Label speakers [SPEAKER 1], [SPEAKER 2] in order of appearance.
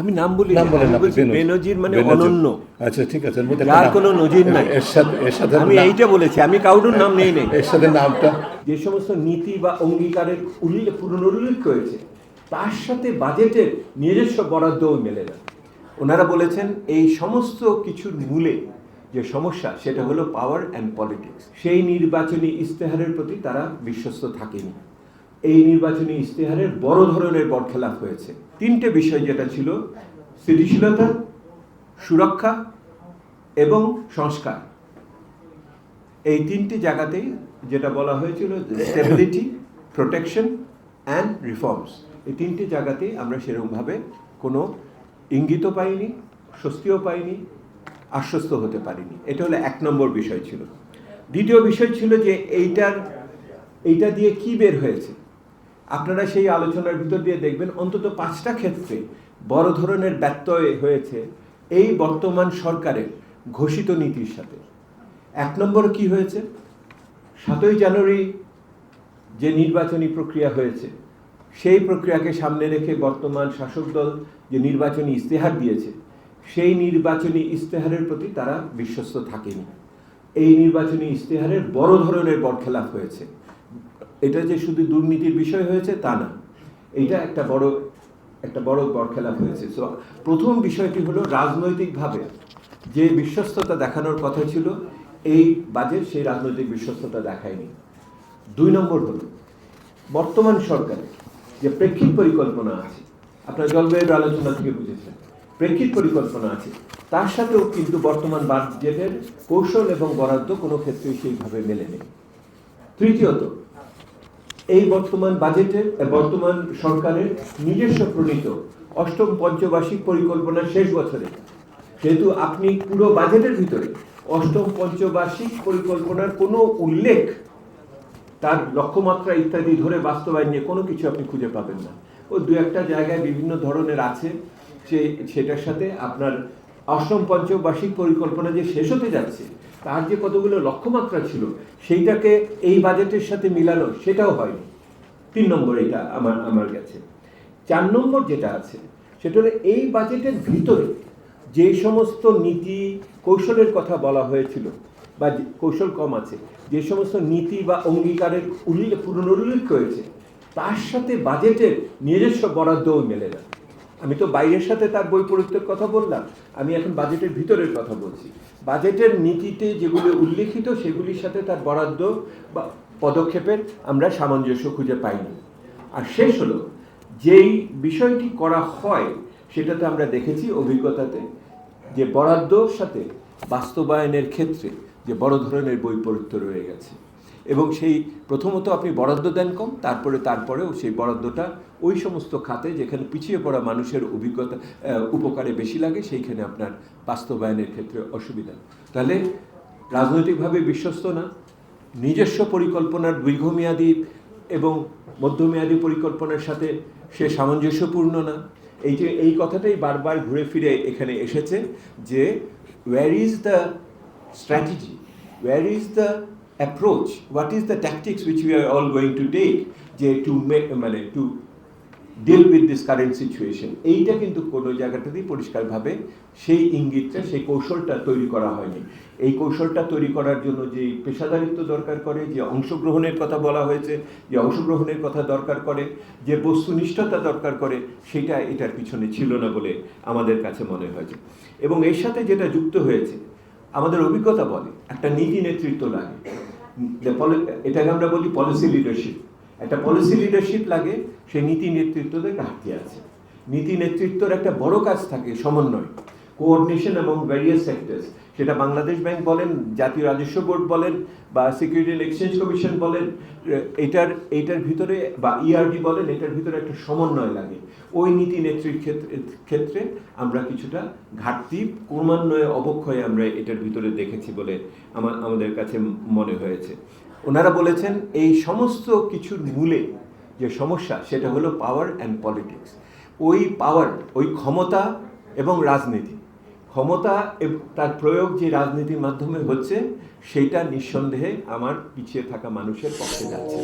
[SPEAKER 1] আমি নাম বলি
[SPEAKER 2] নাম বলেন বেনজির।
[SPEAKER 1] মানে অনন্য।
[SPEAKER 2] আচ্ছা ঠিক আছে
[SPEAKER 1] যার কোনো নজির নাই। আমি এইটা বলেছি আমি কাউডুর নাম নেই নেই।
[SPEAKER 2] এর সাথে নামটা?
[SPEAKER 1] যে সমস্ত নীতি বা অঙ্গীকারের উল্লেখ পুনরুল্লেখ হয়েছে তার সাথে বাজেটের নিজস্ব বরাদ্দও মেলে না। ওনারা বলেছেন এই সমস্ত কিছুর মূলে যে সমস্যা সেটা হলো পাওয়ার অ্যান্ড পলিটিক্স সেই নির্বাচনী ইস্তেহারের প্রতি তারা বিশ্বস্ত থাকেনি। এই নির্বাচনী ইস্তেহারের বড় ধরনের বরখেলাপ হয়েছে। তিনটে বিষয় যেটা ছিল, স্থিতিশীলতা, সুরক্ষা এবং সংস্কার। এই তিনটি জায়গাতেই যেটা বলা হয়েছিল স্টেবিলিটি প্রোটেকশন অ্যান্ড রিফর্মস এই তিনটি জায়গাতেই আমরা সেরকমভাবে কোনো ইঙ্গিতও পাইনি, স্বস্তিও পাইনি, আশ্বস্ত হতে পারিনি। এটা হলো এক নম্বর বিষয় ছিল। দ্বিতীয় বিষয় ছিল যে এইটার, এইটা দিয়ে কি বের হয়েছে? আপনারা সেই আলোচনার ভিতর দিয়ে দেখবেন অন্তত পাঁচটা ক্ষেত্রে বড় ধরনের ব্যত্যয় হয়েছে এই বর্তমান সরকারের ঘোষিত নীতির সাথে। এক নম্বর কি হয়েছে? সাতই জানুয়ারি যে নির্বাচনী প্রক্রিয়া হয়েছে, সেই প্রক্রিয়াকে সামনে রেখে বর্তমান শাসক দল যে নির্বাচনী ইস্তেহার দিয়েছে, সেই নির্বাচনী ইস্তেহারের প্রতি তারা বিশ্বস্ত থাকেনি। এই নির্বাচনী ইস্তেহারের বড় ধরনের বরখেলাপ হয়েছে। এটা যে শুধু দুর্নীতির বিষয় হয়েছে, তা না। এটা একটা বড় একটা বড় বরখেলাপ হয়েছে। সো প্রথম বিষয়টি হলো রাজনৈতিকভাবে যে বিশ্বস্ততা দেখানোর কথা ছিল, এই বাজেট সেই রাজনৈতিক বিশ্বস্ততা দেখায়নি। দুই নম্বর হলো, বর্তমান সরকারের যে প্রেক্ষিত পরিকল্পনা আছে, আপনার জলবায়ুর আলোচনা থেকে বুঝেছেন, প্রেক্ষিত পরিকল্পনা আছে, তার সাথেও কিন্তু বর্তমান বাজেটের কৌশল এবং বরাদ্দ কোনো ক্ষেত্রেই সেইভাবে মেলে নেই তৃতীয়ত এই বর্তমান বাজেটের বর্তমান সরকারের নিজস্ব প্রণীত অষ্টম পঞ্চবার্ষিক পরিকল্পনার শেষ বছরে। যেহেতু আপনি পুরো বাজেটের ভিতরে অষ্টম পঞ্চবার্ষিক পরিকল্পনার কোনো উল্লেখ, তার লক্ষ্যমাত্রা ইত্যাদি ধরে বাস্তবায়ন নিয়ে কোনো কিছু আপনি খুঁজে পাবেন না। ও দু একটা জায়গায় বিভিন্ন ধরনের আছে সে সেটার সাথে আপনার অষ্টম পঞ্চবার্ষিক পরিকল্পনা যে শেষ হতে যাচ্ছে তার যে কতগুলো লক্ষ্যমাত্রা ছিল, সেইটাকে এই বাজেটের সাথে মিলানো সেটাও হয়নি। তিন নম্বর এটা আমার আমার কাছে। চার নম্বর যেটা আছে, সেটা হলো এই বাজেটের ভিতরে যে সমস্ত নীতি কৌশলের কথা বলা হয়েছিল, বা কৌশল কম আছে, যে সমস্ত নীতি বা অঙ্গীকারের উল্লেখ, পুনরুল্লেখ হয়েছে তার সাথে বাজেটের নিজস্ব বরাদ্দও মেলে না। আমি তো বাইরের সাথে তার বই বৈপরীত্যের কথা বললাম। আমি এখন বাজেটের ভিতরের কথা বলছি। বাজেটের নীতিতে যেগুলো উল্লেখিত, সেগুলির সাথে তার বরাদ্দ বা পদক্ষেপের আমরা সামঞ্জস্য খুঁজে পাইনি। আর শেষ হলো, যেই বিষয়টি করা হয়, সেটাতে আমরা দেখেছি অভিজ্ঞতাতে যে বরাদ্দর সাথে বাস্তবায়নের ক্ষেত্রে যে বড় ধরনের বৈপরীত্য রয়ে গেছে। এবং সেই প্রথমত আপনি বরাদ্দ দেন কম, তারপরে তারপরেও সেই বরাদ্দটা ওই সমস্ত খাতে যেখানে পিছিয়ে পড়া মানুষের অভিজ্ঞতা উপকারে বেশি লাগে, সেইখানে আপনার বাস্তবায়নের ক্ষেত্রে অসুবিধা তাহলে রাজনৈতিকভাবে বিশ্বস্ত না, নিজস্ব পরিকল্পনার দীর্ঘমেয়াদী এবং মধ্যমেয়াদী পরিকল্পনার সাথে সে সামঞ্জস্যপূর্ণ না এই যে, এই কথাটাই বারবার ঘুরে ফিরে এখানে এসেছে যে where is the strategy? Where is the approach? What is the tactics which we are all going to take, যে make মানে to deal with this current situation এইটা কিন্তু কোনো জায়গাটাতেই পরিষ্কারভাবে সেই ইঙ্গিতটা, সেই কৌশলটা তৈরি করা হয়নি। এই কৌশলটা তৈরি করার জন্য যে পেশাদারিত্ব দরকার করে, যে অংশগ্রহণের কথা বলা হয়েছে, যে অংশগ্রহণের কথা দরকার করে, যে বস্তুনিষ্ঠতা দরকার করে, সেটা এটার পিছনে ছিল না বলে আমাদের কাছে মনে হয়েছে। এবং এর সাথে যেটা যুক্ত হয়েছে, আমাদের অভিজ্ঞতা বলে, একটা নীতি নেতৃত্ব লাগে। এটাকে আমরা বলি পলিসি লিডারশিপ একটা পলিসি লিডারশিপ লাগে সেই নীতি নেতৃত্বদের ঘাটতি আছে। নীতি নেতৃত্বর একটা বড় কাজ থাকে, সমন্বয়। কোঅর্ডিনেশন এবং ভ্যারিয়াস সেক্টরস সেটা বাংলাদেশ ব্যাংক বলেন, জাতীয় রাজস্ব বোর্ড বলেন, বা সিকিউরিটি এক্সচেঞ্জ কমিশন বলেন এটার এইটার ভিতরে, বা ইআরডি বলেন, এটার ভিতরে একটা সমন্বয় লাগে। ওই নীতি নেত্রীর ক্ষেত্রে ক্ষেত্রে আমরা কিছুটা ঘাটতি, ক্রমান্বয়ে অবক্ষয়ে আমরা এটার ভিতরে দেখেছি বলে আমার, আমাদের কাছে মনে হয়েছে। ওনারা বলেছেন, এই সমস্ত কিছুর মূলে যে সমস্যা, সেটা হলো পাওয়ার অ্যান্ড পলিটিক্স ওই পাওয়ার ওই ক্ষমতা এবং রাজনীতি। ক্ষমতা তার প্রয়োগ যে রাজনীতির মাধ্যমে হচ্ছে সেটা নিঃসন্দেহে আমার পিছিয়ে থাকা মানুষের পক্ষে যাচ্ছে।